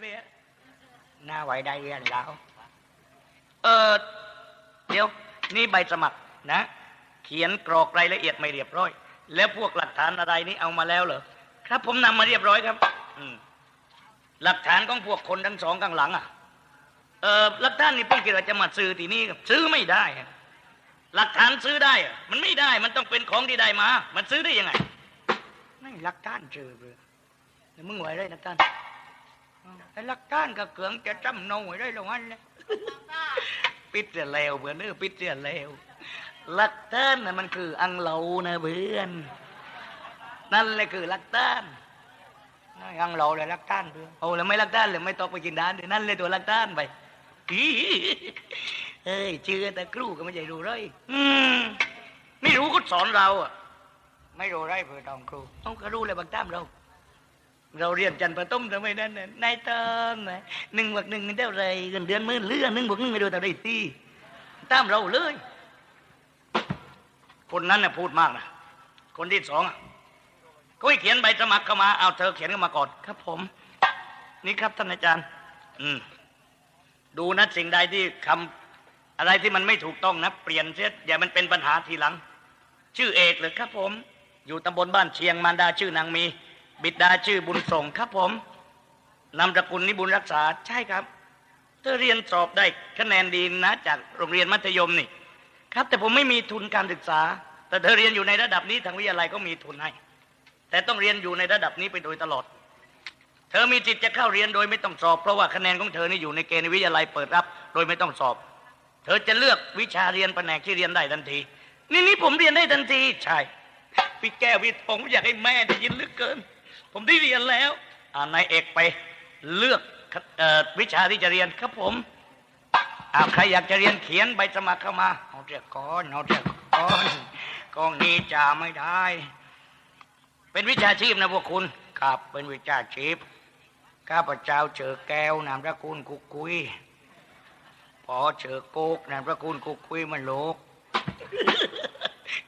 ไปอะหน้าไหวได้เรียนแล้ว เออเดี๋ยวนี่ใบสมัครนะ เขียนกรอกรายละเอียดไม่เรียบร้อย แล้วพวกหลักฐานอะไรนี่เอามาแล้วเหรอครับ ผมนำมาเรียบร้อยครับ อืมหลักฐานของพวกคนทั้งสองข้างหลัง อะ เออหลักฐานนี่ผมคิดว่าจะมาซื้อที่นี่ครับซื้อไม่ได้อะหลักฐานซื้อได้อะมันไม่ได้มันต้องเป็นของที่ได้มา มันซื้อได้ยังไงไม่หลักฐานซื้อเลยแล้วมึงไหวได้หลักฐานอ้าว ไอ้หลักฐานกับเกืองจะจำเนาไว้ได้หรอวันเลยปิดเสียแล้วเบื่อเนื้อปิดเสียแล้วหลักฐานน่ะมันคืออังเหลานะเพื่อน นั่นแหละคือหลักฐานนั่นอังเหลาเลยหลักฐานเพื่อนเอาแล้วไม่หลักฐานเลยไม่ต้องไปกินด้านเดี๋ยวนั่นเลยตัวหลักฐานไปอีเอ้ยเชื่อแต่ครูก็ไม่ใช่รู้เลยอืมไม่รู้ก็สอนเราอะไม่รู้ไรเพื่อตองครูต้องก็รู้เลยบางท่ามเรา เราเรียนจันทร์ประต้มทำไมนั่นน่ะนายเติมน่ะหนึ่งบวกหนึ่งเท่าไรเงินเดือนมื่นเรื่องหนึ่งบวกหนึ่งไม่รู้เท่าไรตีตามเราเลย คนนั้นน่ะพูดมากนะคนที่สองก็เขียนใบสมัครเข้ามาเอาเธอเขียนเข้ามาก่อนครับผม นี่ครับท่านอาจารย์ อืมดูนะสิ่งใดที่คำอะไรที่มันไม่ถูกต้องนะ เปลี่ยนเสียอย่ามันเป็นปัญหาทีหลัง ชื่อเอกเลยครับผม อยู่ตำบลบ้านเชียงมารดาชื่อนางมี บิดาชื่อบุญส่งครับผมนามสกุลนิบุญรักษาใช่ครับ เธอเรียนสอบได้คะแนนดีนะ จากโรงเรียนมัธยมนี่ ครับ แต่ผมไม่มีทุนการศึกษา แต่เธอเรียนอยู่ในระดับนี้ทางวิทยาลัยก็มีทุนให้ แต่ต้องเรียนอยู่ในระดับนี้ไปโดยตลอด เธอมีจิตจะเข้าเรียนโดยไม่ต้องสอบ เพราะว่าคะแนนของเธอนี่อยู่ในเกณฑ์วิทยาลัยเปิดรับ โดยไม่ต้องสอบ เธอจะเลือกวิชาเรียนแผนกที่เรียนได้ทันที นี่นี่ผมเรียนได้ทันทีใช่พี่แก้วพี่ทองอยากให้แม่ได้ยินลึกเกิน ผมได้เรียนแล้วนายเอกไปเลือกออวิชาที่จะเรียนครับผมใครอยากจะเรียนเขียนใบสมัครเข้ามาเอาเรียกก่อนเอาเรียกก่อนกองนี้จ่าไม่ได้ เป็นวิชาชีพนะพวกคุณครับเป็นวิชาชีพข้าพเจ้าเจอแก้วนามพระคุณกุกกุยพอเจอโกกนามพระคุณกุกกุยมันโลก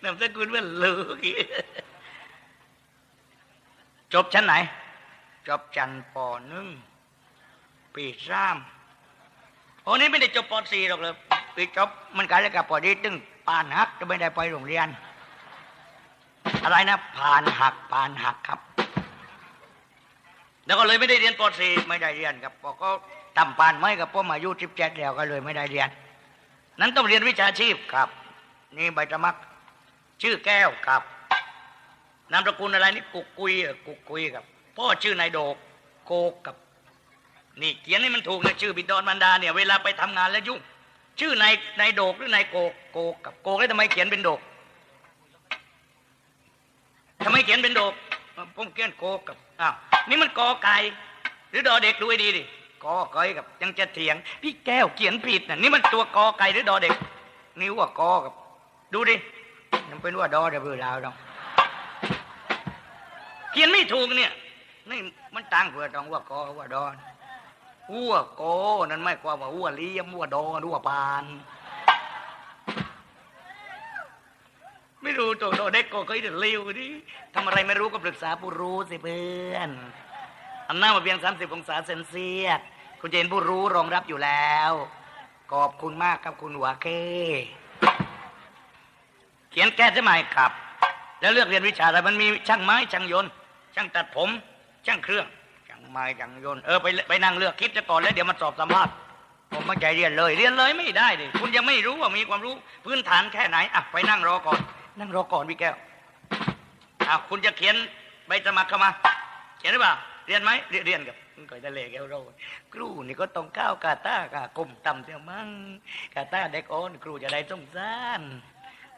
นามพระคุณมันโลก จบชั้นไหน จบชั้นปหนึ่งปีสามโอ้นี่ไม่ได้จบปสี่หรอกเลยปีจบมันกันแล้วกับปอดีตึงปานหักจะไม่ได้ไปโรงเรียน อะไรนะผ่านหักผ่านหักครับ แล้วก็เลยไม่ได้เรียนป .4 ไม่ได้เรียนครับพอก็ต่ำปานไม่กับพ่อมาอายุสิบเจ็ดแล้วก็เลยไม่ได้เรียน นั้นต้องเรียนวิชาชีพครับ นี่ใบสมัครชื่อแก้วครับ นามสกุลอะไรนี่กุกกุยกุกกุยครับพ่อชื่อนายโดกโกกกับ นี่เขียนให้มันถูกนะชื่อบิดอนมันดาเนี่ยเวลาไปทำงานแล้วยุ่งชื่อนายนายโดกหรือนายโกกโกกกับโกกแล้วทำไมเขียนเป็นโดกทำไมเขียนเป็นโดกผมเขียนโกกกับอ้าวนี่มันกอไก่หรือดอเด็กดูให้ดีดิกอไก่กับยังจะเถียง พี่แก้วเขียนผิดนะนี่มันตัวกอไก่หรือดอเด็ก นิ้วว่ากอกับ ดูดิมันเป็นว่าดอเดี๋ยวเบื่อเราดอง เขียนไม่ถูกเนี่ย นี่มันต่างเผื่อตรงว่ากอว่าดอนวัวโกนั่นไม่ความว่าวัวเลี้ยมวัวดอนวัวปาน ไม่รู้ตัวโดเด็กก็เคยเดือดเร็วดิทำอะไรไม่รู้ก็ปรึกษาผู้รู้สิเพื่อนอันหน้ามาเพียงสามสิบองศาเซนเซียสคุณเห็นผู้รู้รองรับอยู่แล้ว ขอบคุณมากครับคุณหัวเค เขียนแก้ใช่ไหมครับ แล้วเลือกเรียนวิชาอะไรมันมีช่างไม้ช่างยนต์ช่างตัดผม ช่างเครื่องช่างไม้ช่างยนต์เออไปไปนั่งเลือกคิดจะก่อนแล้วเดี๋ยวมาสอบสัมภาษณ์ผมไม่ใจเรียนเลย เรียนเลยไม่ได้ดิคุณยังไม่รู้ว่ามีความรู้พื้นฐานแค่ไหนอะไปนั่งรอก่อน นั่งรอก่อนพี่แก้วอ้าวคุณจะเขียนใบสมัครเข้ามา เขียนหรือเปล่าเรียนไหมเรียนกับก็จะเลแก้วเราครูนี่ก็ต้องก้าวกาตากากลมต่ำเสียมั้งกาตาเด็กอ่อนครูจะได้สงสาร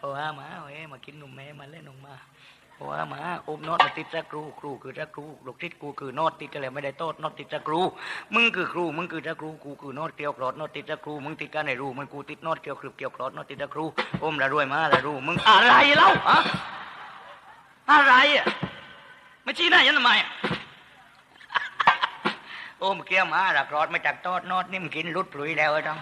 โอ้อามาเอาเอ้มากินนมแม่มาเล่นนมมาโอ้อามาอมนอดมาติดจะครูครูคือจะครูลูกทิศกูคือนอดติดกันเลยไม่ได้โทษนอดติดจะครูมึงคือครูมึงคือจะครูกูคือนอดเกี่ยวกรอดนอดติดจะครูมึงติดกันในรูมึงกูติดนอดเกี่ยวครึบเกี่ยวกรอดนอดติดจะครูอมละรวยมาละรูมึงอะไรเล่าฮะอะไรอะมาชี้หน้าฉันทำไมอะโอ้มเกี้ยวมาหลักรอดมาจากตอดนอดนี่มกินรุดปลุยแล้วไอ้ต้อง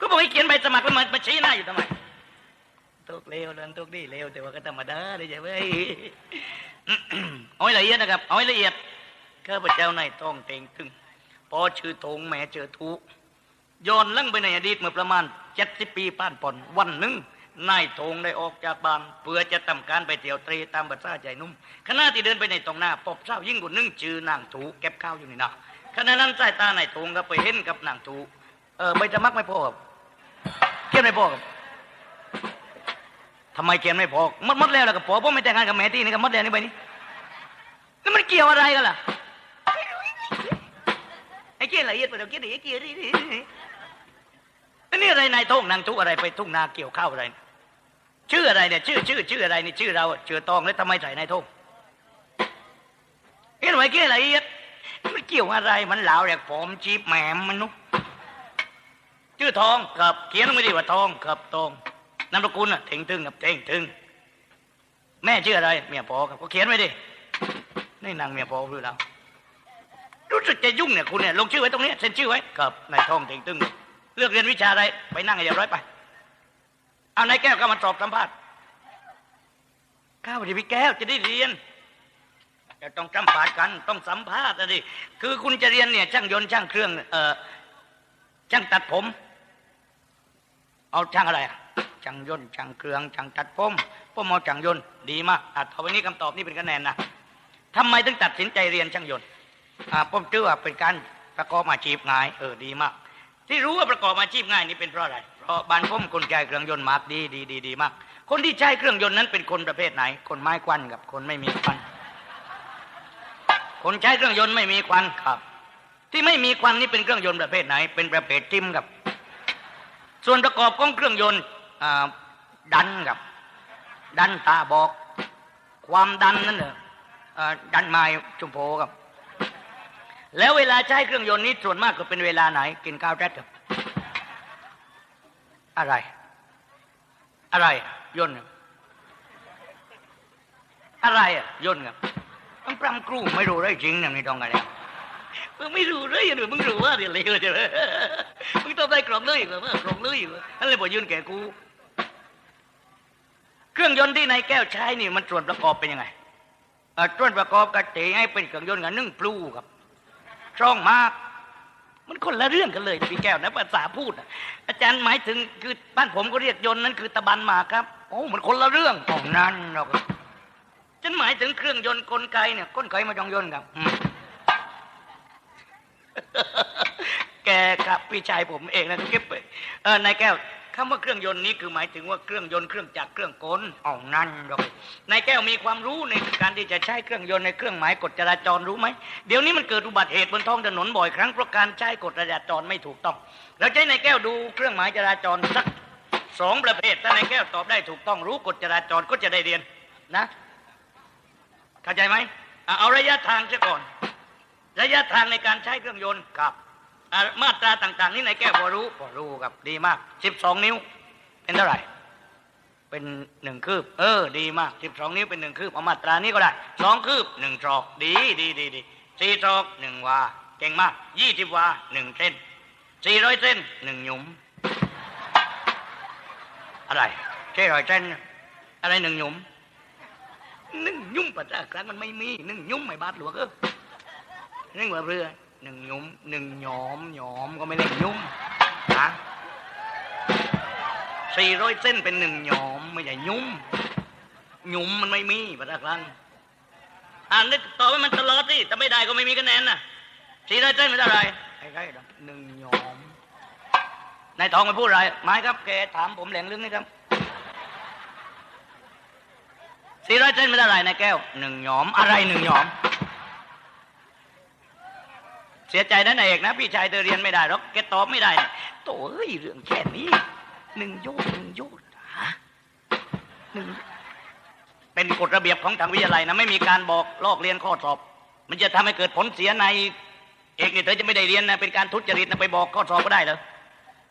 ก็บอกให้เขียนใบสมัครแล้วมันมาชี้หน้าอยู่ทำไมตุกเลวเดินตุกดีเลวแต่ว่าก็ธรรมดาเลยใช่ไหมเอาให้ละเอียดนะครับเอาให้ละเอียดข้าพเจ้านต้องเต็งตึงพอชื่อทงแม่เจอทุย้อนลังไปในอดีตเมื่อประมาณเจ็ดสิบปีผ่านปอนวันหนึ่งนายทงได้ออกจากบ้านเพื่อจะทำการไปเที่ยวเตรตามบัตรซาใจนุ่มขณะที่เดินไปในตรงหน้าพบเจ้ายิ่งกว่านึ่งชื่อนางถูเก็บข้าวอยู่นี่นะขณะนั้นสายตานายทงก็ไปเห็นกับนางถู เออใบจะมักไม่พอครับเขียนไม่พอครับทำไมเขียนไม่พอหมดหมดแล้วแล้วก็พอเพราะไม่แต่งงานกับแม่ที่นี่ก็หมดแล้วนี่ใบนี้แล้วมันเกี่ยวอะไรกันล่ะไอ้เกี้ยละเอียดไปเราเกี้ยดิไอ้เกี้ยดิอันนี้อะไรนายทงนางทุกอะไรไปทุ่งนาเกี่ยวข้าวอะไร ชื่ออะไรเนี่ยชื่อชื่อชื่ออะไรนี่ชื่อเราชื่อตองแล้วทำไมใส่นายทงเห็นไหมเกี้ยละเอียดมันเกี่ยวอะไรมันเหลาแหลกผมจีบแหมมมันนุก ชื่อทองกับเขียนลงไม่ดีว่าทองกับทองนามสกุลน่ะเท่งตึงกับเท่งตึง แม่ชื่ออะไร เมียพอครับก็เขียนไว้ดินี่นางเมียพอหรือเรารู้สึกจะยุ่งเนี่ยคุณเนี่ยลงชื่อไว้ตรงนี้เซ็นชื่อไว้กับนายทองเต็งตึงเลือกเรียนวิชาอะไรไปนั่งให้เรียบร้อยไปเอานายแก้วก็มาสอบสัมภาษณ์ข้าวดีพี่แก้วจะได้เรียนจะต้องสัมภาษณ์กันต้องสัมภาษณ์นะดิคือคุณจะเรียนเนี่ยช่างยนต์ช่างเครื่องเอ่อช่างตัดผม เอาช่างอะไรอะช่างยนต์ช่างเครื่องช่างตัดผมผมเอาช่างยนต์ดีมากอะต่อไปนี้คำตอบนี่เป็นคะแนนนะทำไมถึงตัดสินใจเรียนช่างยนต์อ่าผมเชื่อว่าเป็นการประกอบอาชีพง่ายเออดีมาก ที่รู้ว่าประกอบอาชีพง่ายนี่เป็นเพราะอะไร เพราะบ้านผมคนใช้เครื่องยนต์มากดีดีดีดีมาก คนที่ใช้เครื่องยนต์นั้นเป็นคนประเภทไหน คนไม้ควันกับคนไม่มีควัน คนใช้เครื่องยนต์ไม่มีควันครับ ที่ไม่มีควันนี่เป็นเครื่องยนต์ประเภทไหน เป็นประเภททิ้มครับ ส่วนประกอบของเครื่องยนต์ดันครับ ดันตาบอก ความดันนั่นเนอะอ่าดันไม้ชุมโพครับ แล้วเวลาใช้เครื่องยนต์นี้ส่วนมากก็เป็นเวลาไหน กินข้าวแรดครับ อะไร อะไร ยนต์กับอะไรอะยนต์ครับมันปรำกรูไม่รู้ได้จริงเนี่ยไม่ต้องกันแล้ว มึงไม่รู้เลยหรือมึงรู้ว่าเดี๋ยวเลยเดี๋ยวมึงต้องได้กรองเลยเหรอว่ากรองเลยเหรอนั่นเลยบอกยืนแก่กู เครื่องยนต์ที่นายแก้วใช้นี่มันส่วนประกอบเป็นยังไงอ่อส่วนประกอบกะติให้เป็นเครื่องยนต์กับนึ่งปลูครับช่องมาก มันคนละเรื่องกันเลยพี่แก้วนะภาษาพูดอาจารย์หมายถึงคือบ้านผมก็เรียกยนต์นั้นคือตะบันหมากครับโอ้มันคนละเรื่องของนั้นหรอกฉันหมายถึงเครื่องยนต์กลไกเนี่ยกลไกมาจองยนต์ครับ แกครับพี่ชายผมเองนะเก็บไปเออนายแก้วคำว่าเครื่องยนต์นี้คือหมายถึงว่าเครื่องยนต์เครื่องจักรเครื่องกลเอานั่นหรอกนายแก้วมีความรู้ในการที่จะใช้เครื่องยนต์ในเครื่องหมายกฎจราจรรู้ไหมเดี๋ยวนี้มันเกิดอุบัติเหตุบนท้องถนนบ่อยครั้งเพราะการใช้กฎจราจรไม่ถูกต้องแล้วใช้นายแก้วดูเครื่องหมายจราจรสักสองประเภทถ้านายแก้วตอบได้ถูกต้องรู้กฎจราจรก็จะได้เรียนนะเข้าใจไหมเอาระยะทางซะก่อน ระยะทางในการใช้เครื่องยนต์ครับอะมาตราต่าง ๆ นี่นายแก้วพอรู้พอรู้ครับดีมากสิบสองนิ้ว เป็นเท่าไหร่ เป็นหนึ่งคืบ เออ ดีมากสิบสองนิ้วเป็นหนึ่งคืบเอามาตรานี้ก็ได้สองคืบหนึ่งตรอก ดีดีดีดีสี่ตรอกหนึ่งวาเก่งมากยี่สิบวาหนึ่งเส้นสี่ร้อยเส้นหนึ่งหยุม อะไรใช่ร้อยเส้นอะไรหนึ่งหยุมนึ่งยุ่มปัจจัยครั้งมันไม่มีนึ่งยุ่มไม่บาดหลวงเออ นึ่งว่าเรือหนึ่งยุมหนึ่งหยอมหยอมก็ไม่ได้ยุ่มนะสี่ร้อยเส้นเป็นหนึ่งหยอมไม่ใช่ยุ่มยุ่มมันไม่มีปัจจัยครั้งอ่านนึกต่อไปมันตลอดสิถ้าไม่ได้ก็ไม่มีคะแนนนะสี่ร้อยเส้นเป็นอะไรใกล้ๆนะหนึ่งหยอมนายทองไปพูดอะไรไม้ครับแกถามผมแหลงลึกนี่ครับสี่ร้อยเส้นไม่เท่าไหรนายแก้วหนึ่งหยอมอะไรหนึ่งหยอม สียใจนะนายเอกนะ พี่ชายเธอเรียนไม่ได้หรอกแกตอบไม่ได้โถ่เอ้ยเรื่องแค่นี้หนึ่งโยดหนึ่งโยดฮะหนึ่งเป็นกฎระเบียบของทางวิทยาลัยนะไม่มีการบอกลอกเรียนข้อสอบ มันจะทำให้เกิดผลเสียในเอกเนี่ยเธอจะไม่ได้เรียนนะเป็นการทุจริตนะไปบอกข้อสอบก็ได้เหรอ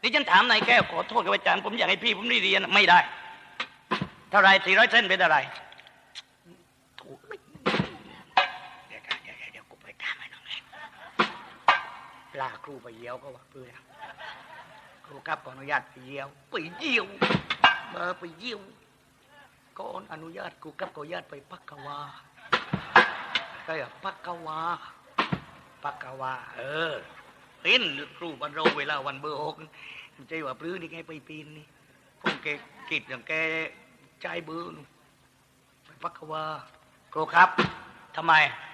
นี่ฉันถามนายแก้วขอโทษกับอาจารย์ผมอยากให้พี่ผมได้เรียนไม่ได้เท่าไรสี่ร้อยเส้นเป็นเท่าไร ถูกไม่เดี๋ยวเดี๋ยวเดี๋ยวเดี๋ยวกูไปตามไอ้น้องเอง ลาครูไปเยี่ยวก็ว่าเพื่อครูครับขออนุญาตไปเยี่ยวไปเยี่ยวมาไปเยี่ยวก่อนอนุญาตครูครับขออนุญาตไปปักกวาใช่อะปักกวาพักกวาเออเห็นครูบันโรเวลาวันเบอร์หกใจว่าปลื้มนี่ไงไปปีนนี่คงแกกิดอย่างแกใจเบอร์นู่นไปพักกวาครูครับทำไม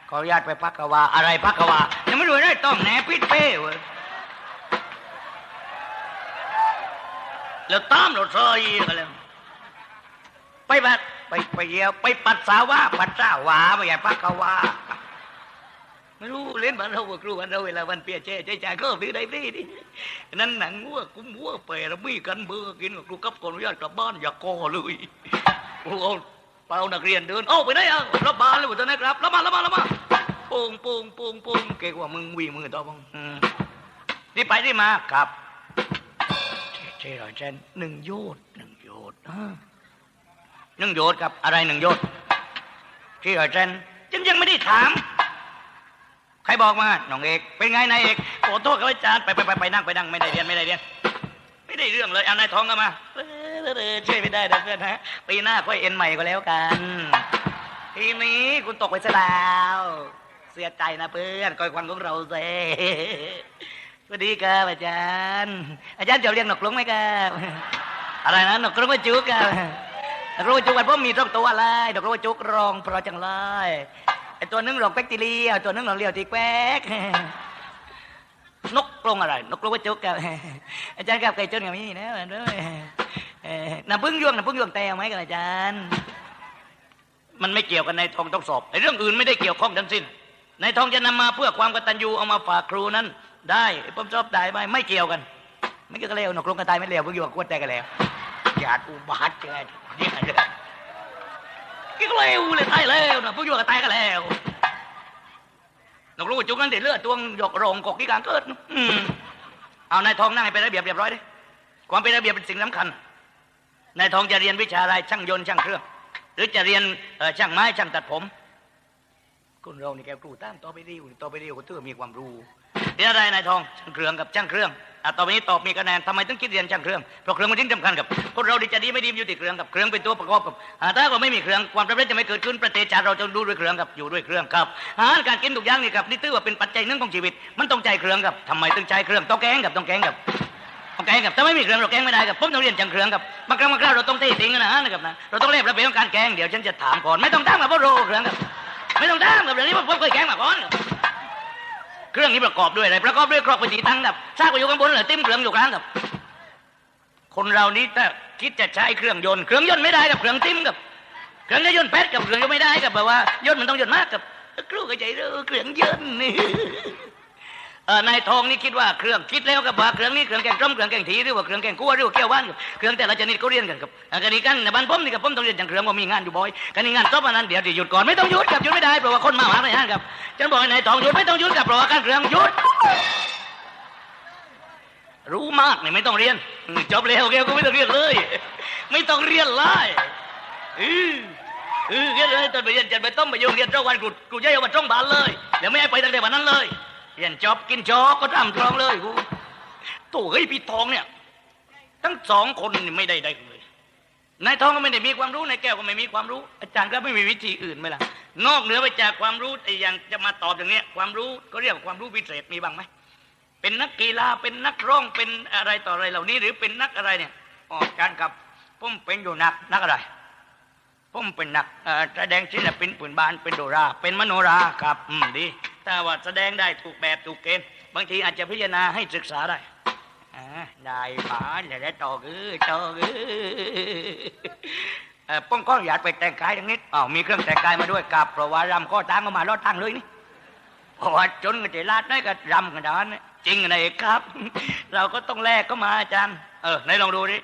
ขออนุญาตไปพักกวาอะไรพักกวายังไม่รู้ได้ต้องแหนพิษเป้เว้ยแล้วตามเราซอยกันแล้วไปแบบไปไปเยี่ยวไปปัสสาวะปัสสาวะไม่ใช่พักกวาไม่รู้เล่นบ้านเราว่าครูบ้านเราเวลาวันเปียเจ๊ใจจ่ายก็ซื้อได้ดีดินั่นหนังวัวกุ้มวัวเปรย์มีกันเบื่อกินกับครูกับคนอนุญาตกลับบ้านอย่าก่อเลยโอ้ เป่านักเรียนเดินโอ้าไปได้ยังรับบานเลยตอนนี้ครับรับมารับมารับมาโป่งโป่งโป่งโป่งเก่งกว่ามึงวิ่งมือต่อมึงนี่ไปที่มาครับเจ๊หน่อยเจนหนึ่งโยดหนึ่งโยดหนึ่งโยดครับ อะไรหนึ่งโยดเจ๊หน่อยเจนฉันยังไม่ได้ถามใครบอกมาน้องเอก เป็นไงนายเอกขอโทษครับอาจารย์ไปไปไปไปนั่งไปนั่งไม่ได้เรียนไม่ได้เรียน ไม่ได้เรื่องเลยเอานายทองก็มาเออเออเออช่วยไม่ได้นะเพื่อนฮะปีหน้าค่อยเอ็นใหม่ก็แล้วกัน ทีนี้คุณตกไปซะแล้วเสียใจนะเพื่อนคอยควันของเราเซ่สวัสดีครับอาจารย์ อาจารย์จะเรียนหนกลุงไหมครับอะไรนะหนกลุงว่าจุกครับหนกลุงว่าจุกวันผมมีสองตัวอะไรหนกลุงว่าจุกรองเพราะจังเลยไอตัวนึงหลอกแป๊กติเลียตัวนึงหลอกเลียวตีแป๊ก นกกรงอะไร นกกรงว่าจุกกับอาจารย์กับไก่จนกับนี่นะมันด้วยเอ่อน้ำพึ่งยวงน้ำพึ่งยวงแตวไหมกับอาจารย์ มันไม่เกี่ยวกันในทองต้องสอบไอเรื่องอื่นไม่ได้เกี่ยวข้องทั้งสิ้น ในทองจะนำมาเพื่อความกตัญญูเอามาฝากครูนั้น ได้ผมชอบได้ไหมไม่เกี่ยวกัน ไม่เกี่ยวกันแล้วนกกรงกระตายไม่เลวพึ่งยวงกวดแต่กันแล้วหยาดอุบาทเกินนี่ไงเลยกี่ก็เลวเลยตายแล้วนะพวกอยู่กับตายกันแล้ว สู้จุกนั้นเด็ดเลือดตวงหยกโรงกกที่กลางเกิดเอานายทองนั่งให้เป็นระเบียบเรียบร้อยดิความเป็นระเบียบเป็นสิ่งสำคัญนายทองจะเรียนวิชาอะไรช่างยนต์ช่างเครื่อง หรือจะเรียนช่างไม้ช่างตัดผมคุณเรานี่แกครูตามต่อไปเรีวต่อไปเรีวคุณเธอมีความรู้เรียนอะไรนายทองช่างเครื่องกับช่างเครื่อง อะต่อไปนี้ตอบมีคะแนนทำไมต้องคิดเรียนช่างเครื่องเพราะเครื่องมันยิ่งสำคัญกับคนเราดีจะดีไม่ดีมันอยู่ที่เครื่องกับเครื่องเป็นตัวประกอบกับถ้าเราไม่มีเครื่องความสำเร็จจะไม่เกิดขึ้นประเทศชาติเราจะดูด้วยเครื่องกับอยู่ด้วยเครื่องครับอาหารการกินทุกอย่างนี่ครับนี่ถือว่าเป็นปัจจัยหนึ่งของชีวิต มันต้องใจเครื่องกับทำไมต้องใจเครื่องต้องแกงกับต้องแกงกับต้องแกงกับถ้าไม่มีเครื่องเราแกงไม่ได้กับผมต้องเรียนจังเครื่องกับบางครั้งบางคราวเราต้องเททิ้งนะนะครับนะเราต้องเรียบระเบียบของการแกงเดี๋ยวฉันจะถามก่อนไม่ต้องถามกับพ่อโรเครื่องกับไม่ต้องถามกับเรื่องนี้ผมเคยแกงมาก่อน เครื่องนี้ประกอบด้วยอะไรประกอบด้วยครอบปฏิทังกับซากไปอยู่ข้างบนเหรือติ้มเครื่องอยู่ข้างกับ คนเรานี้ถ้าคิดจะใช้เครื่องยนต์เครื่องยนต์ไม่ได้กับเครื่องติ้มกับเครื่องยนต์แพทกับเครื่องยนต์ไม่ได้กับแบบว่ายนต์มันต้องยนต์มากกับครูก็ใจเรื่องเครื่องยนต์นี่ นายทองนี่คิดว่าเครื่องคิดแล้วกับว่าเครื่องนี้เครื่องแกงต้มเครื่องแกงถีหรือว่าเครื่องแกงคั่วหรือว่าเกี๊ยวหวานเครื่องแต่ละชนิดก็เรียนกันครับกันนี้กันในบ้านผมนี่กับผมต้องเรียนจังเครื่องว่ามีงานอยู่บ่อยกันนี้งานจบอันนั้นเดี๋ยวจะหยุดก่อนไม่ต้องหยุดกับหยุดไม่ได้เพราะว่าคนมาหาในห้างครับฉันบอกนายทองหยุดไม่ต้องหยุดกับเพราะว่าการเครื่องหยุด รู้มากนี่ไม่ต้องเรียนจบแล้วแกก็ไม่ต้องเรียนเลย ไม่ต้องเรียนเลยเออเออแกเลยตอนไปเรียนจันไปต้มไปโยงเรียนเจ้าวันกูกูจะเอามาจ้องบานเลยเดี๋ยวไม่ให้ไปตั้งแต่วันนั้นเลย เรียนจอบกินจอก็ทำทองเลยกูโถ่เฮ้ยพี่ทองเนี่ย ทั้งสองคนนี่ไม่ได้ได้เลยนายทองก็ไม่ได้มีความรู้นายแก้วก็ไม่มีความรู้ อาจารย์ก็ไม่มีวิธีอื่นไหมล่ะนอกเหนือไปจากความรู้ไอ้อย่างจะมาตอบอย่างเนี้ย ความรู้ก็เรียกว่าความรู้พิเศษมีบ้างไหมเป็นนักกีฬาเป็นนักร้องเป็นอะไรต่ออะไรเหล่านี้ หรือเป็นนักอะไรเนี่ยอ๋ออาจารย์กับผมเป็นอยู่นักนักอะไร ผมเป็นนักแสดงศิลปินปืนบานเป็นโดรา เป็นมโนราครับอืมดีถ้าว่าแสดงได้ถูกแบบถูกเกณฑ์บางทีอาจจะพิจารณาให้ศึกษาได้อ่าได้ผาแล้วได้ต่อคือต่อคือป้องก้อนอยากไปแต่งกายอย่างนี้อ้าวมีเครื่องแต่งกายมาด้วยครับเพราะว่ารำข้อตั้งก็มาลอดตั้งเลยนี่เพราะว่าจนกันจะลาดน้อยก็รำกันดานจริงนะเอกครับ เราก็ต้องแลกก็มาอาจารย์ เออไหนลองดูดิ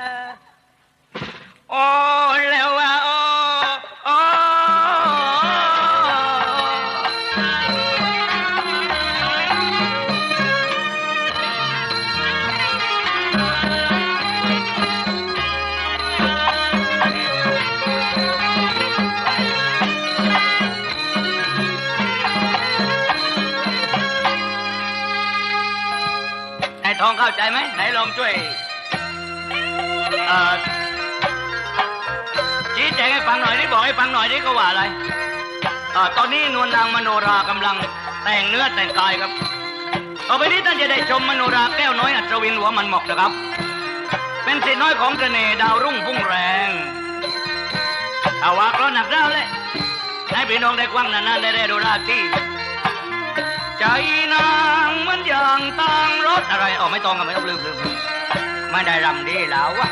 โอ้แล้วว่าอ้อ้ไอ้ทองเข้าใจไหมไหนลองช่วยเอ่อ ฟังหน่อยดิบอกให้ฟังหน่อยดิก็ว่าอะไรอตอนนี้นวลนางมโนรากำลังแต่งเนื้อแต่งกายครับต่อไปนี้ท่านจะได้ชมมโนราแก้วน้อยอัศวินหัวมันหมอกนะครับ เป็นสิทธิ์น้อยของเสน่ห์ดาวรุ่งพุ่งแรงอาวากร้อนหนักดาเลยให้พี่น้องได้กว้างนานๆได้ได้ดูราที่ ใจนางเหมันอย่างต่างรถอะไรอ๋อไม่ต้องกันไม่ต้องลืมลืมลืมไม่ได้รำดีแล้ววะ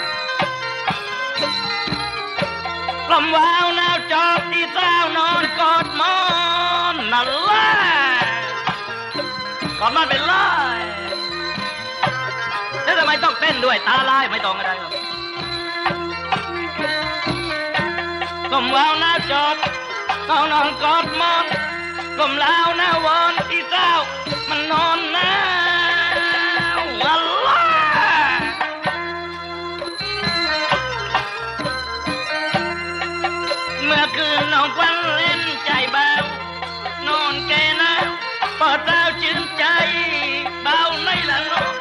ลมวาวหนาวจอบที่เต้านอนกอดมอนนั่นแหละกอดมันเป็นไรแล้วทำไมต้องเต้นด้วยตาลายไม่ต้องอะไรหรอกลมวาวหนาวจอบเต้านอนกอดมอนกลมลาวหน้าวอนที่เจ้ามันนอน ปอดเราชื่นใจ เบาในหลังนก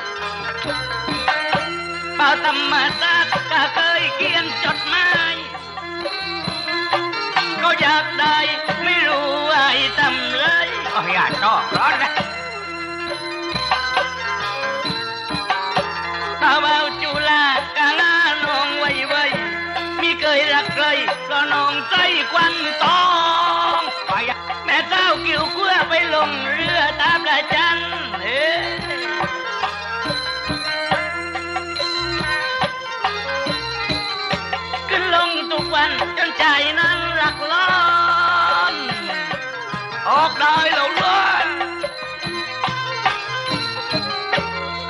เบาธรรมชาติก็เคยเขียนจดหมายก็อยากได้ไม่รู้ว่าไอ้ทำไรโอ้ยอยากชอบร้อนนะถ้าเบาจุฬากาลานองไว้ไว้มีเคยรักใครเพราะน้องใจควันตอง เจ้ากิ่วเกลือไปลงเรือตามละจันเอขึ้นลงทุกวันจนใจนั้นรักล้อนออกได้แล้วล้วน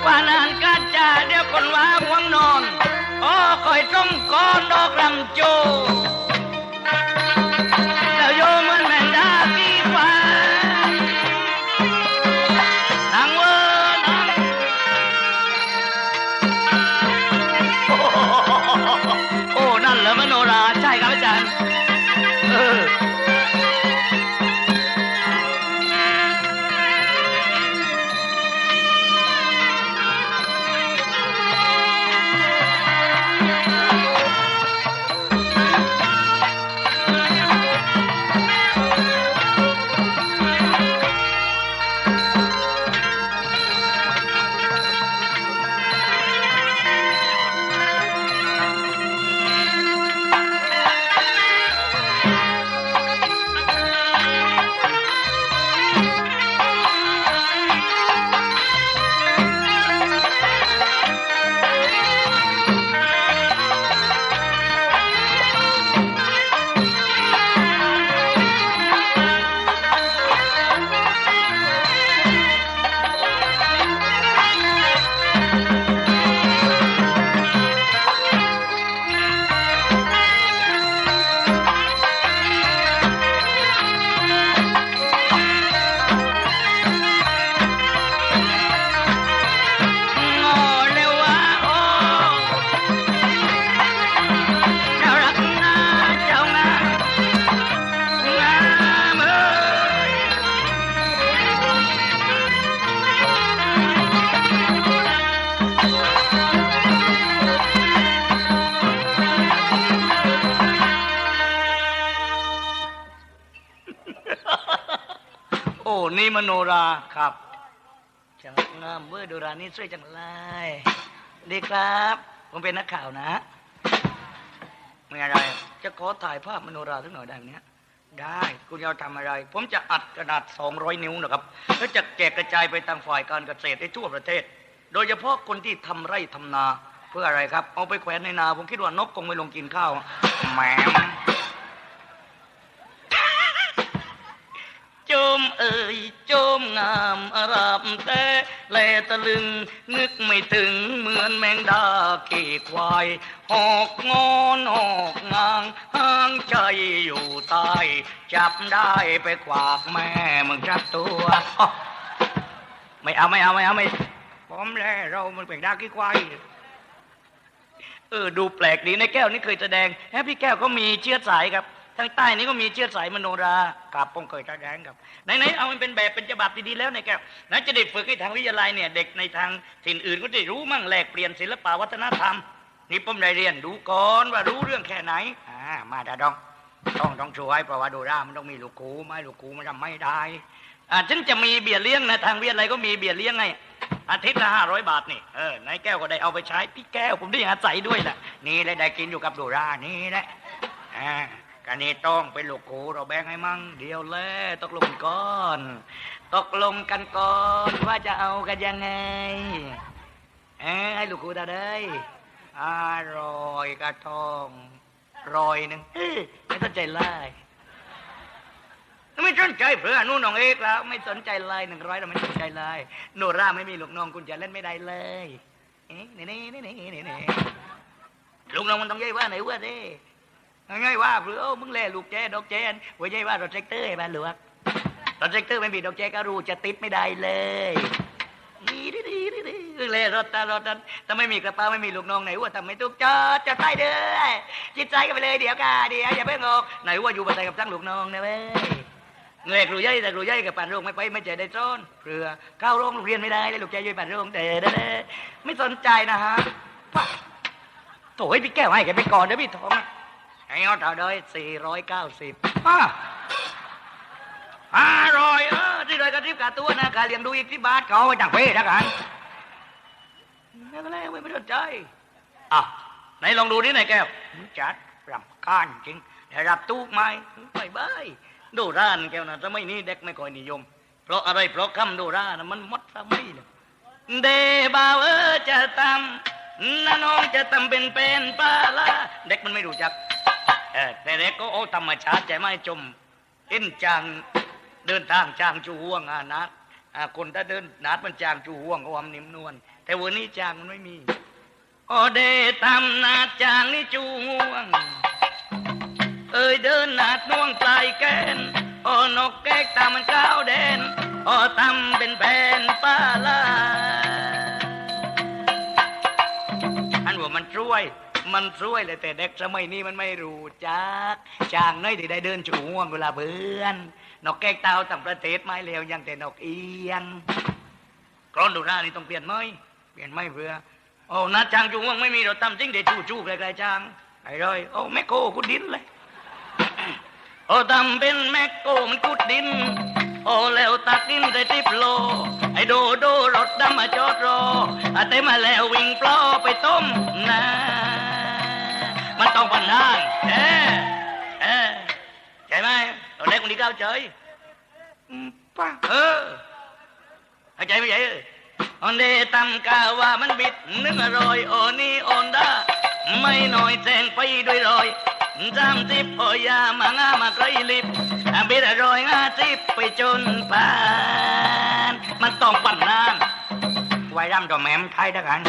ว่านานกาจ่าเดี๋ยวคนว่าห่วงนอนอ๋อคอยจ้องก้อนดอกลำโจ นั่นเหรอม รานี่สวยจังเลยดีครับ ผมเป็นนักข่าวนะม่อะไร จะขอถ่ายภาพมโนราสักหน่อยได้ไหมเนี่ยได้คุณจะเอาทำอะไร ผมจะอัดกระดาษ 200 นิ้วนะครับ แล้วจะแจกกระจายไปทางฝ่ายการเกษตรในทั่วประเทศ โดยเฉพาะคนที่ทำไร่ทำนาเพื่ออะไรครับ เอาไปแขวนในนา ผมคิดว่านกคงไม่ลงกินข้าวแหม มโจมเอ่ยโจมงามอารามแต่แลตะลึง นึกไม่ถึงเหมือนแมงดาเกี่ควาย หอกงอนหอกงางห้างใจอยู่ใต้จับได้ไปขวากแม่มึงจับตัว ไม่เอาไม่เอาไม่เอาไม่พร้อมแล้วเรามันเป็นดาเกี่ควายเออดูแปลกดีในแก้วนี่เคยแสดงแฮะพี่แก้วก็มีเชื้อสายครับ ทางใต้นี่ก็มีเชื้อสายมโนรากับผมเคยแสดงครับไหนๆเอามันเป็นแบบเป็นฉบับดีๆแล้วในแก้วนะจะได้ฝึกให้ทางวิทยาลัยเนี่ยเด็กในทางถิ่นอื่นก็ได้รู้มั่งแลกเปลี่ยนศิลปะวัฒนธรรม นี่ผมได้เรียนดูก่อนว่ารู้เรื่องแค่ไหนอ่ามาดาดองต้องต้องช่วยเพราะว่าดูร่ามันต้องมีลูกคูไม่ลูกคูมันทำไม่ได้อ่าฉันจะมีเบียร์เลี้ยงนะทางเวียดอะไรก็มีเบียร์เลี้ยงไงอาทิตย์ละห้าร้อยบาทนี่เออนายแก้วก็ได้เอาไปใช้พี่แก้วผมได้อาศัยด้วยแหละนี่เลยได้กินอยู่กับดูร่านี่แหละอ่า การนี้ต้องเป็นลูกคูเราแบ่งให้มั่งเดียวเลยตกลงกันก่อน ตกลงกันก่อนว่าจะเอากันยังไงเอ้ให้ลูกคูตาได้อร่อยกระทองรอยหนึ่งไม่สนใจเลยไม่สนใจเพื่อนนู่นน้องเอกแล้ว ไม่สนใจเลยหนึ่งร้อยเราไม่สนใจเลยโนราไม่มีลูกน้องคุณจะเล่นไม่ได้เลยนี่นี่นี่นี่นี่นี่ลูกน้องมันต้องย่อยว่าไหนว่าดิ ย่อยว่าเพื่ออมึงเล่ลูกแจดอกแจนว่าย่อยว่ารถแท็กเตอร์ให้บ้านหลวงรถแท็กเตอร์ไม่มีดอกแจก็รู้จะติดไม่ได้เลยนี่ดิดิดิดิเลยรถตารถนั้นถ้าไม่มีกระเป๋าไม่มีลูกน้องไหนว่าทำไม่ถูกจอดจอดใต้เด้อจิตใจกันไปเลยเดี๋ยวกาเดี๋ยวอย่าเพิ่งงกไหนว่าอยู่บันไดกับทั้งลูกน้องนะเว้ยเงยครูใหญ่แต่ครูใหญ่กับปานโรงไม่ไปไม่เจอได้ซ้อนเพื่อเข้าโรงเรียนไม่ได้เลยลูกใจย่ยปานโรงแต่เด้อไม่สนใจนะฮะป่ะโถ่พี่แก้วให้แกไปก่อนเดี๋ยวพี่ทอง ไอ้ยอดเอาได้สี่ร้อยเก้าสิบอะอร่อยเออที่เลยกระทิบกาตัวนะการเลี้ยงดูอีกที่บ้านเขาไว้จังเพ่ดักกันไม่เป็นไรไม่ไม่สนใจอะไหนลองดูนี่ไหนแก้วจัดรำคาญจริงเดี๋ยวรับตู้ไหมไปบายดูร้านแก้วนะสมัยนี้เด็กไม่ค่อยนิยม เพราะอะไรเพราะคำดูร้านนะมันหมดสมัยเลยเดบ่าวเออจะทำน้าน้องจะทำเป็นเป็นปลาละเด็กมันไม่รู้จัก เออแต่เด็กก็โอ้ธรรมชาติใจไม่จมเอ็นจางเดินทางจางจูห่วงอานัดคนถ้าเดินนัดมันจางจูห่วงความนิ่มนวลแต่วันนี้จางมันไม่มีโอเดตำนาดจางนี่จูห่วง เอ้ยเดินนาดน่วงปลายแกนโอนกแก๊กตามมันก้าวเด่นโอตำเป็นแผ่นปลาลาอันว่ามันช่วย มันช่วยเลยแต่เด็กสมัยนี้มันไม่รู้จักจางน้อยที่ได้เดินจูห่วงเวลาเพื่อน นกแก้กเตาต่างประเทศไม่เลวยังแต่นกเอียงกรอนดูหน้านี่ต้องเปลี่ยนไหมเปลี่ยนไหมเพื่อโอ้นาจางจูห่วงไม่มีเราทำจริงเดี๋ยวจูจูไกลๆจางไอ้เลยโอ้แม่โคคุณดินเลยโอ้ทำเป็นแมกโกมันกุดดิน โอ้แล้วตักดินได้ติบโล ไอ้โดโดรถดำมาจอดรออาเต็มาแล้ววิ่งปลอไปต้มนะ ต้องปันได้เอ๊ะเอ๊ะใช่ไหมตอนแรกคนนี้ก้าวเฉยอืมป้าเออเข้าใจไหมใหญ่เอ้ยอันเดตำกาว่ามันบิดนึกอร่อยโอนี่โอนดาไม่น้อยแจงไปด้วยรอยจำทิพพอยามังามาไกลลิบเบ็ดอร่อยงาทิพไปจนปานมันต้องปั่นนานไว้ร่ำต่อแม่มไทยด้วยกัน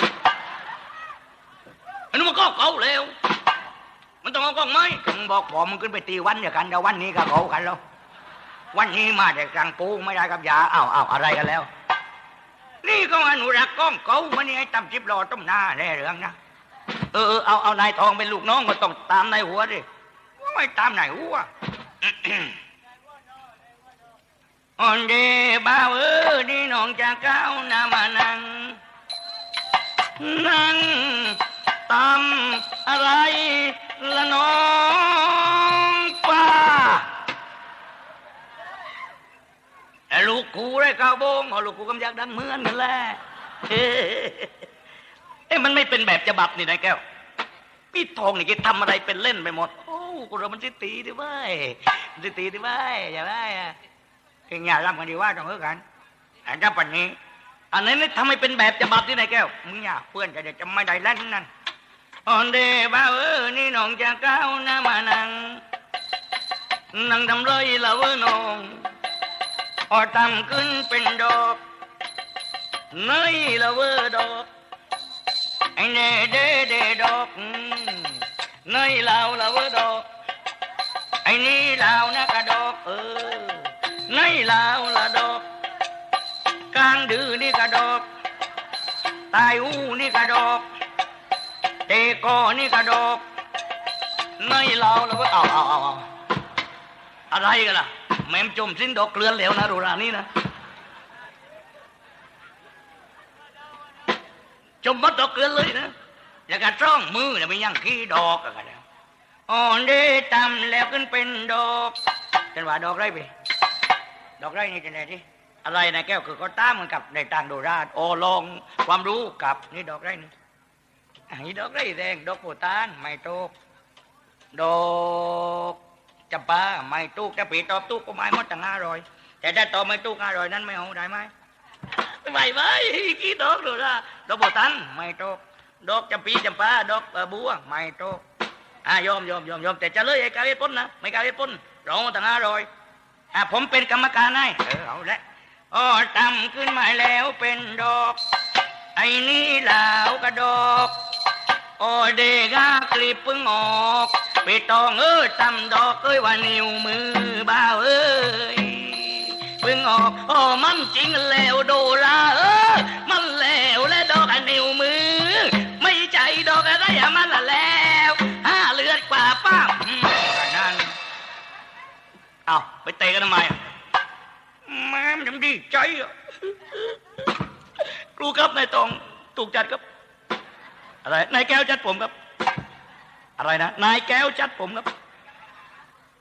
อันนี้มันก็เก่าแล้ว มันต้องเอากล้องไหมมึงบอกผมมึงขึ้นไปตีวันเดียวกันเดี๋ยววันนี้ก็เขากันแล้ว วันนี้มาจากกลางปูไม่ได้กับยาอ้าวอ้าวอะไรกันแล้ว นี่ก็อนุรักษ์กล้องเก่ามันนี่ไอ้ตำจิบรอต้มหน้าแร่เรื่องนะเออเออเอาเอานายทองเป็นลูกน้องก็ต้องตามนายหัวดิว่าไม่ตามนายหัวอ่อนเดบ่าวเออนี่น้องจะก้าวนามานั่งนั่งตำอะไร ละน้องป้าไอ้ลูกกูได้ก้าวโบงเอาลูกกูกำยักดังเหมือนกันแหละเอ๊ะมันไม่เป็นแบบฉบับนี่นายแก้วพี่ทองนี่แกทำอะไรเป็นเล่นไปหมด โอ้กูเรามันสิตีดิเว้ยมันสิตีดิเว้ยอย่าได้อะเก่งอย่าร่ำกันดีว่าต้องเฮ้กันอันนี้ปันนี้อันนี้นี่ทำให้เป็นแบบฉบับที่นายแก้วมึงอย่าเพื่อนจะจะไม่ได้เล่นนั่น อ่อนเดบ้าเออนี่น้องจะก้าวหน้ามานังนังทำไรละเวอน้องพอทำขึ้นเป็นดอกเนยละเวอดอกไอเน่เดเดดอกอืมเนยลาวลาวดอกไอนี่ลาวนะกระดอกเออเนยลาวละดอกกลางดื้อนี่กระดอกตายอู้นี่กระดอก เตกนี่กระดอกเนยลาวละเว้ยเอาเอาเอาเอาอะไรกันล่ะ แม่มจมสิ้นดอกเกลือนเหลวนะรูรานี่นะจมมัดดอกเกลือนเลยนะแล้วก็จ้องมือเนี่ยไม่ยังขี้ดอกอะไรแล้วอ๋อได้ตำแล้วขึ้นเป็นดอกจันว่าดอกไรไปดอกไรนี่จะไหนที่อะไรนะแก้วคือเขาตามเหมือนกับในต่างโดราชโอลองความรู้กับนี่ดอกไรนี่ อันนี้ดอกไรแดงดอกโบตานไม่โตกดอกจำปาไม่ตุกจะปีตอบตุกก็ไม่หมดตั้งห้าร้อยแต่ถ้าตอบไม่ตุกห้าร้อยนั้นไม่เอาได้ไหมไม่ไหวกี่ดอกโดราชดอกโบตานไม่โตกดอกจำปีจำปาดอกบัวไม่โตกอ่ายอมยอมยอมยอมแต่จะเลยไอ้กาเวทปนนะไม่กาเวทปนร้องตั้งห้าร้อยอ่าผมเป็นกรรมการให้เออเอาละอ๋อตำขึ้นมาแล้วเป็นดอก ไอ้นี่ลาวกระดอก โอเดกากลีบพึ่งออกไปตองเออตำดอกเอ้ยว่านิ้วมือบ้าเอ้ยพึ่งออกโอ้มันจริงแล้วโดราเออมันแล้วและดอกอันนิ้วมือ ไม่ใจดอกอะไรอะมันละแล้วห้าเลือดกว่าป้าอืมนั่นเอาไปเตะกันทำไมแม่มันทำดีใจอะครูครับนายตองถูกจัดครับ อะไร นายแก้วจัดผมครับ อะไรนะ นายแก้วจัดผมครับ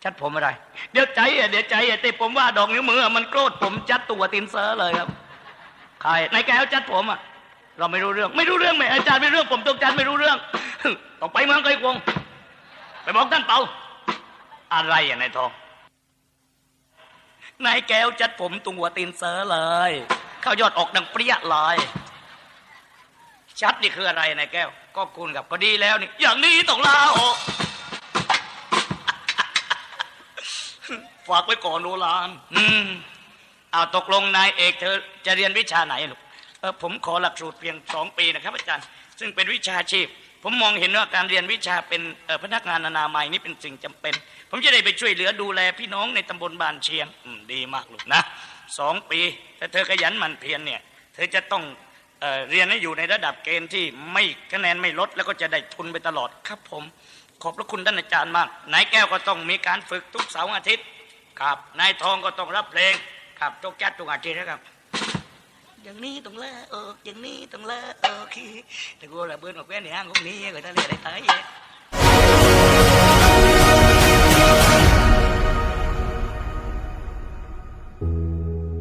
จัดผมอะไร เดี๋ยวใจอะเดี๋ยวใจอะแต่ผมว่าดอกนิ้วมือมันโกรธผมจัดตัวตินเซอร์เลยครับ ใคร นายแก้วจัดผมอะ เราไม่รู้เรื่อง ไม่รู้เรื่องไหมอาจารย์ไม่รู้เรื่องผมต้องจัดไม่รู้เรื่องต้องไปเมืองไกลกวง ไปบอกท่านเปาอะไรอะนายทอง นายแก้วจัดผมตัวตีนเซอร์เลย เขายอดออกดังเปรี้ยเลย ชัดนี่คืออะไรนายแก้ว ก็คุณกับก็ดีแล้วนี่ อย่างนี้ต้องลาออก ฝากไว้ก่อนโนลานอืมเอาตกลงนายเอกเธอจะเรียนวิชาไหนลูกเออผมขอหลักสูตรเพียงสองปีนะครับ อาจารย์ ซึ่งเป็นวิชาชีพ ผมมองเห็นว่าการเรียนวิชาเป็นเออพนักงานอนามัยนี่เป็นสิ่งจำเป็น ผมจะได้ไปช่วยเหลือดูแลพี่น้องในตำบลบานเชียงอืมดีมากลูกนะสองปีถ้าเธอขยันหมั่นเพียรเนี่ย เธอจะต้อง เรียนให้อยู่ในระดับเกณฑ์ที่ไม่คะแนนไม่ลด แล้วก็จะได้ทุนไปตลอดครับผม ขอบพระคุณท่านอาจารย์มากนายแก้วก็ต้องมีการฝึกทุกเสาร์อาทิตย์ครับนายทองก็ต้องรับเพลงครับทุกจัดทุกอาทิตย์นะครับอย่างนี้ต้องเลิกเอออย่างนี้ต้องเลิกเออขี้แต่กูระเบิดออกแว่นในห้างพวกนี้ก็จะเรียนอะไรตาย